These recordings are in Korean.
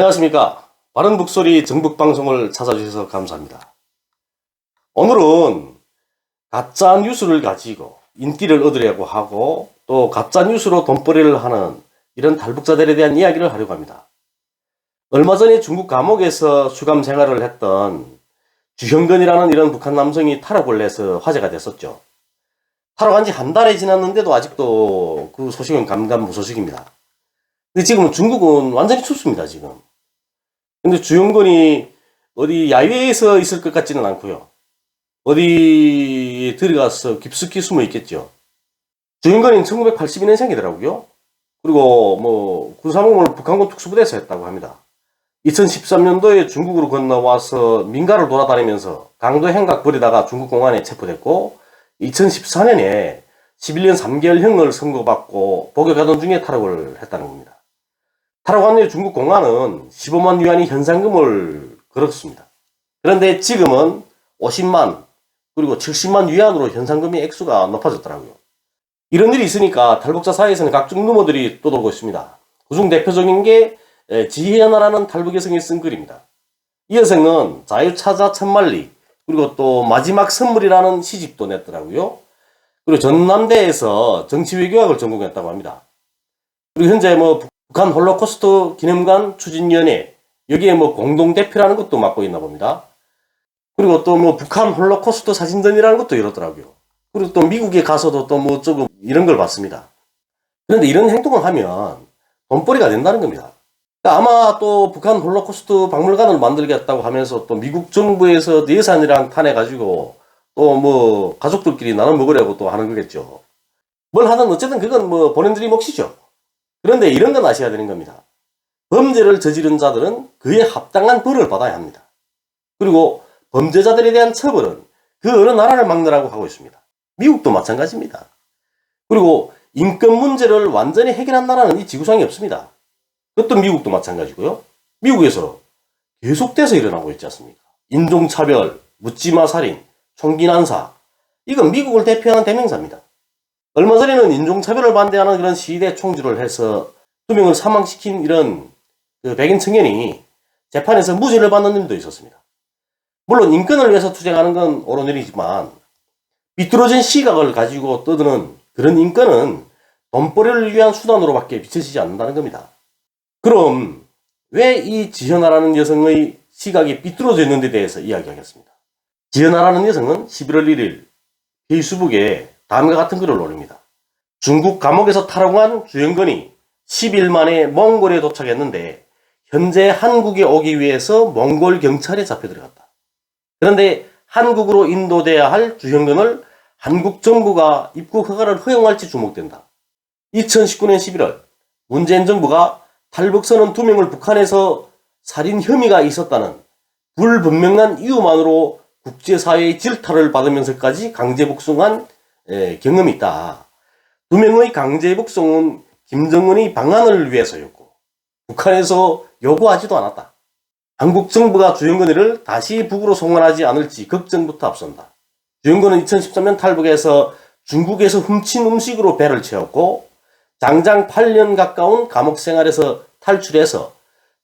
안녕하십니까. 바른 북소리 정북방송을 찾아주셔서 감사합니다. 오늘은 가짜 뉴스를 가지고 인기를 얻으려고 하고 또 가짜 뉴스로 돈벌이를 하는 이런 탈북자들에 대한 이야기를 하려고 합니다. 얼마 전에 중국 감옥에서 수감 생활을 했던 주형근이라는 이런 북한 남성이 탈옥을 해서 화제가 됐었죠. 탈옥한 지 한 달이 지났는데도 아직도 그 소식은 감감무소식입니다. 근데 지금은 중국은 완전히 춥습니다, 지금. 근데 주영건이 어디 야외에서 있을 것 같지는 않고요. 어디 들어가서 깊숙이 숨어 있겠죠. 주영건이 1982년생이더라고요. 그리고 뭐 군사복무를 북한군 특수부대에서 했다고 합니다. 2013년도에 중국으로 건너와서 민가를 돌아다니면서 강도 행각 부리다가 중국 공안에 체포됐고 2014년에 11년 3개월형을 선고받고 복역하던 중에 탈옥을 했다는 겁니다. 후에 중국 공안은 15만 위안이 현상금을 걸었습니다. 그런데 지금은 50만 그리고 70만 위안으로 현상금의 액수가 높아졌더라고요. 이런 일이 있으니까 탈북자 사이에서는 각종 루머들이 떠돌고 있습니다. 그중 대표적인 게 에, 지혜연아라는 탈북 여성이 쓴 글입니다. 이 여성은 자유차자 천만리 그리고 또 마지막 선물이라는 시집도 냈더라고요. 그리고 전남대에서 정치외교학을 전공했다고 합니다. 그리고 현재 뭐 북한 홀로코스트 기념관 추진위원회 여기에 뭐 공동 대표라는 것도 맡고 있나 봅니다. 그리고 또 뭐 북한 홀로코스트 사진전이라는 것도 이렇더라고요. 그리고 또 미국에 가서도 또뭐 어쩌고 이런 걸 봤습니다. 그런데 이런 행동을 하면 돈벌이가 된다는 겁니다. 그러니까 아마 또 북한 홀로코스트 박물관을 만들겠다고 하면서 또 미국 정부에서 예산이랑 타내가지고 또 뭐 가족들끼리 나눠 먹으려고 또 하는 거겠죠. 뭘 하든 어쨌든 그건 뭐 본인들이 몫이죠. 그런데 이런 건 아셔야 되는 겁니다. 범죄를 저지른 자들은 그에 합당한 벌을 받아야 합니다. 그리고 범죄자들에 대한 처벌은 그 어느 나라를 막느라고 하고 있습니다. 미국도 마찬가지입니다. 그리고 인권 문제를 완전히 해결한 나라는 이 지구상에 없습니다. 그것도 미국도 마찬가지고요. 미국에서 계속돼서 일어나고 있지 않습니까? 인종차별, 묻지마 살인, 총기 난사. 이건 미국을 대표하는 대명사입니다. 얼마 전에는 인종차별을 반대하는 그런 시위대 총주를 해서 두 명을 사망시킨 이런 그 백인 청년이 재판에서 무죄를 받는 일도 있었습니다. 물론 인권을 위해서 투쟁하는 건 옳은 일이지만 비뚤어진 시각을 가지고 떠드는 그런 인권은 돈벌이를 위한 수단으로밖에 비춰지지 않는다는 겁니다. 그럼 왜 이 지현아라는 여성의 시각이 삐뚤어져 있는데 대해서 이야기하겠습니다. 지현아라는 여성은 11월 1일 페이스북에 다음과 같은 글을 올립니다. 중국 감옥에서 탈옥한 주영건이 10일 만에 몽골에 도착했는데 현재 한국에 오기 위해서 몽골 경찰에 잡혀 들어갔다. 그런데 한국으로 인도돼야 할 주현건을 한국 정부가 입국 허가를 허용할지 주목된다. 2019년 11월 문재인 정부가 탈북선원 두 명을 북한에서 살인 혐의가 있었다는 불분명한 이유만으로 국제사회의 질타를 받으면서까지 강제 복송한 에, 경험이 있다. 두 명의 강제 복송은 김정은의 방안을 위해서였고 북한에서 요구하지도 않았다. 한국 정부가 주영건이를 다시 북으로 송환하지 않을지 걱정부터 앞선다. 주영건은 2013년 탈북해서 중국에서 훔친 음식으로 배를 채웠고 장장 8년 가까운 감옥 생활에서 탈출해서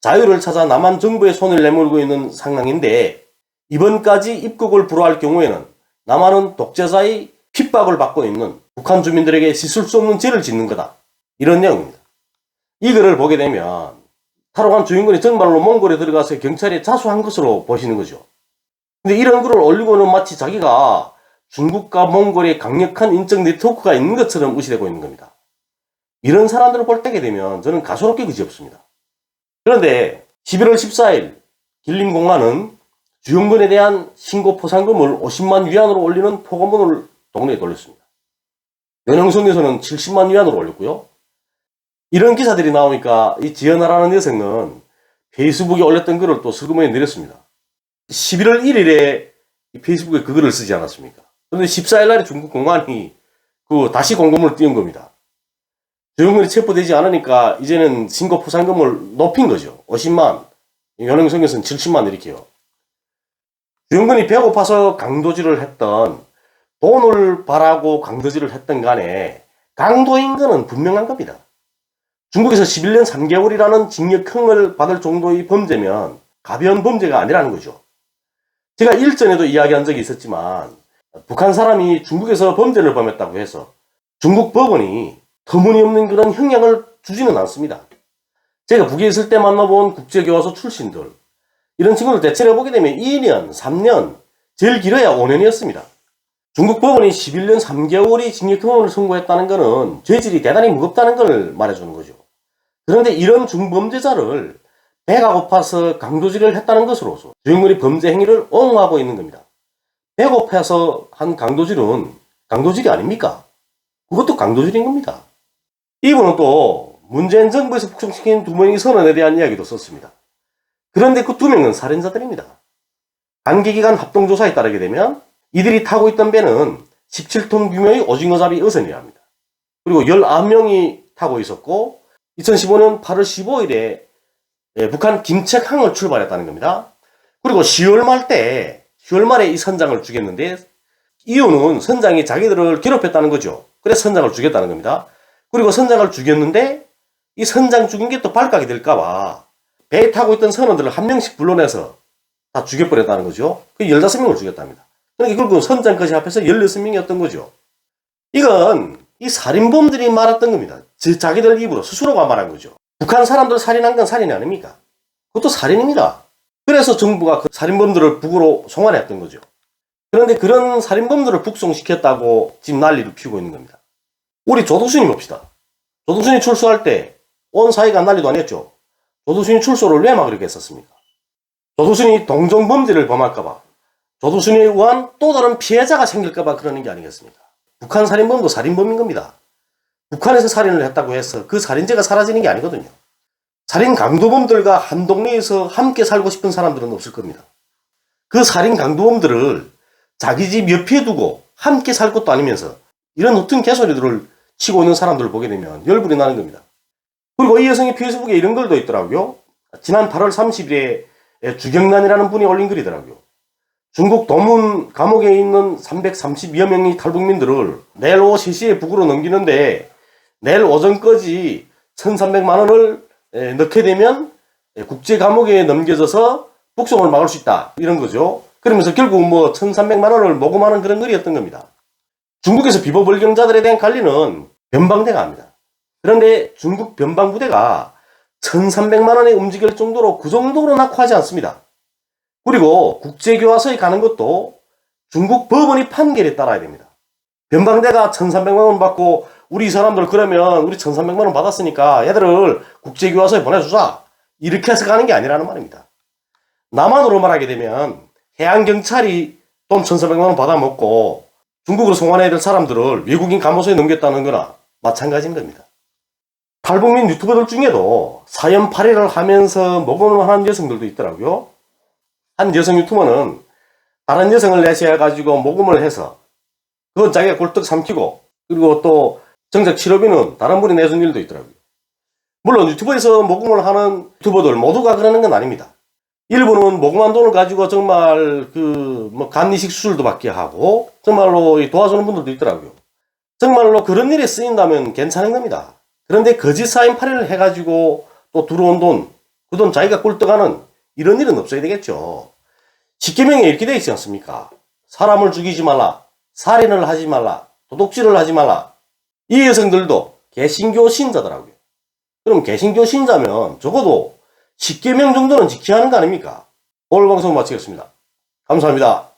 자유를 찾아 남한 정부의 손을 내밀고 있는 상황인데 이번까지 입국을 불허할 경우에는 남한은 독재자의 핍박을 받고 있는 북한 주민들에게 씻을 수 없는 죄를 짓는 거다. 이런 내용입니다. 이 글을 보게 되면 탈옥한 주인공이 정말로 몽골에 들어가서 경찰에 자수한 것으로 보시는 거죠. 근데 이런 글을 올리고는 마치 자기가 중국과 몽골의 강력한 인적 네트워크가 있는 것처럼 의시되고 있는 겁니다. 이런 사람들을 볼 때게 되면 저는 가소롭게 그지없습니다. 그런데 11월 14일 길림공안은 주영근에 대한 신고 포상금을 50만 위안으로 올리는 포고문을 동네에 돌렸습니다. 연영성에서는 70만 위안으로 올렸고요. 이런 기사들이 나오니까 이 지연아라는 여성은 페이스북에 올렸던 글을 또 슬그머니 내렸습니다. 11월 1일에 페이스북에 그 글을 쓰지 않았습니까? 그런데 14일 날에 중국 공안이 그 다시 공고문을 띄운 겁니다. 조영근이 체포되지 않으니까 이제는 신고 포상금을 높인 거죠. 50만, 연행성에서는 70만 이렇게요. 조영근이 배고파서 강도질을 했던 돈을 바라고 강도질을 했던 간에 강도인 거는 분명한 겁니다. 중국에서 11년 3개월이라는 징역형을 받을 정도의 범죄면 가벼운 범죄가 아니라는 거죠. 제가 일전에도 이야기한 적이 있었지만 북한 사람이 중국에서 범죄를 범했다고 해서 중국 법원이 터무니없는 그런 형량을 주지는 않습니다. 제가 북에 있을 때 만나본 국제교화소 출신들 이런 친구들 대체로 보게 되면 2년, 3년, 제일 길어야 5년이었습니다. 중국 법원이 11년 3개월이 징역형을 선고했다는 것은 죄질이 대단히 무겁다는 걸 말해주는 거죠. 그런데 이런 중범죄자를 배가 고파서 강도질을 했다는 것으로서 주인공이 범죄 행위를 옹호하고 있는 겁니다. 배고파서 한 강도질은 강도질이 아닙니까? 그것도 강도질인 겁니다. 이분은 또 문재인 정부에서 북송시킨 두 명의 선언에 대한 이야기도 썼습니다. 그런데 그 두 명은 살인자들입니다. 단기기간 합동조사에 따르게 되면 이들이 타고 있던 배는 17톤 규모의 오징어잡이 어선이라 합니다. 그리고 19명이 타고 있었고 2015년 8월 15일에 예, 북한 김책항을 출발했다는 겁니다. 그리고 10월 말 때, 10월 말에 이 선장을 죽였는데, 이유는 선장이 자기들을 괴롭혔다는 거죠. 그래서 선장을 죽였다는 겁니다. 그리고 선장을 죽였는데, 이 선장 죽인 게 또 발각이 될까봐, 배에 타고 있던 선원들을 한 명씩 불러내서 다 죽여버렸다는 거죠. 그 15명을 죽였답니다. 그러니까 결국 선장까지 합해서 16명이었던 거죠. 이건 이 살인범들이 말했던 겁니다. 제 자기들 입으로 스스로가 말한 거죠. 북한 사람들 살인한 건 살인이 아닙니까? 그것도 살인입니다. 그래서 정부가 그 살인범들을 북으로 송환했던 거죠. 그런데 그런 살인범들을 북송시켰다고 지금 난리를 피우고 있는 겁니다. 우리 조두순이 봅시다. 조두순이 출소할 때 온 사회가 난리도 아니었죠. 조두순이 출소를 왜 막으려고 했었습니까? 조두순이 동종범죄를 범할까봐 조두순에 의한 또 다른 피해자가 생길까봐 그러는 게 아니겠습니까? 북한 살인범도 살인범인 겁니다. 북한에서 살인을 했다고 해서 그 살인죄가 사라지는 게 아니거든요. 살인 강도범들과 한 동네에서 함께 살고 싶은 사람들은 없을 겁니다. 그 살인 강도범들을 자기 집 옆에 두고 함께 살 것도 아니면서 이런 어떤 개소리들을 치고 있는 사람들을 보게 되면 열불이 나는 겁니다. 그리고 이 여성이 페이스북에 이런 글도 있더라고요. 지난 8월 30일에 주경란이라는 분이 올린 글이더라고요. 중국 도문 감옥에 있는 332여 명의 탈북민들을 내일 오후 3시에 북으로 넘기는데 내일 오전까지 1,300만 원을 에, 넣게 되면 에, 국제 감옥에 넘겨져서 북송을 막을 수 있다. 이런 거죠. 그러면서 결국 뭐 1,300만 원을 모금하는 그런 글이었던 겁니다. 중국에서 비보벌경자들에 대한 관리는 변방대가 합니다. 그런데 중국 변방부대가 1,300만 원에 움직일 정도로 그 정도로 낙후하지 않습니다. 그리고 국제교화소에 가는 것도 중국 법원이 판결에 따라야 됩니다. 변방대가 1,300만 원 받고 우리 사람들 그러면 우리 1,300만 원 받았으니까 얘들을 국제교화소에 보내주자. 이렇게 해서 가는 게 아니라는 말입니다. 남한으로 말하게 되면 해양경찰이 돈 1,300만 원 받아먹고 중국으로 송환해야 될 사람들을 외국인 감호소에 넘겼다는 거나 마찬가지인 겁니다. 탈북민 유튜버들 중에도 사연 8회를 하면서 모금을 하는 여성들도 있더라고요. 한 여성 유튜버는 다른 여성을 내세워가지고 모금을 해서 그건 자기가 꿀떡 삼키고 그리고 또 정작 치료비는 다른 분이 내준 일도 있더라고요. 물론 유튜브에서 모금을 하는 유튜버들 모두가 그러는 건 아닙니다. 일부는 모금한 돈을 가지고 정말 그 뭐 간이식 수술도 받게 하고 정말로 도와주는 분들도 있더라고요. 정말로 그런 일에 쓰인다면 괜찮은 겁니다. 그런데 거짓 사인 팔이를 해가지고 또 들어온 돈, 그 돈 자기가 꿀떡하는 이런 일은 없어야 되겠죠. 십계명에 이렇게 되어 있지 않습니까? 사람을 죽이지 말라, 살인을 하지 말라, 도둑질을 하지 말라. 이 여성들도 개신교 신자더라고요. 그럼 개신교 신자면 적어도 십계명 정도는 지켜야 하는 거 아닙니까? 오늘 방송 마치겠습니다. 감사합니다.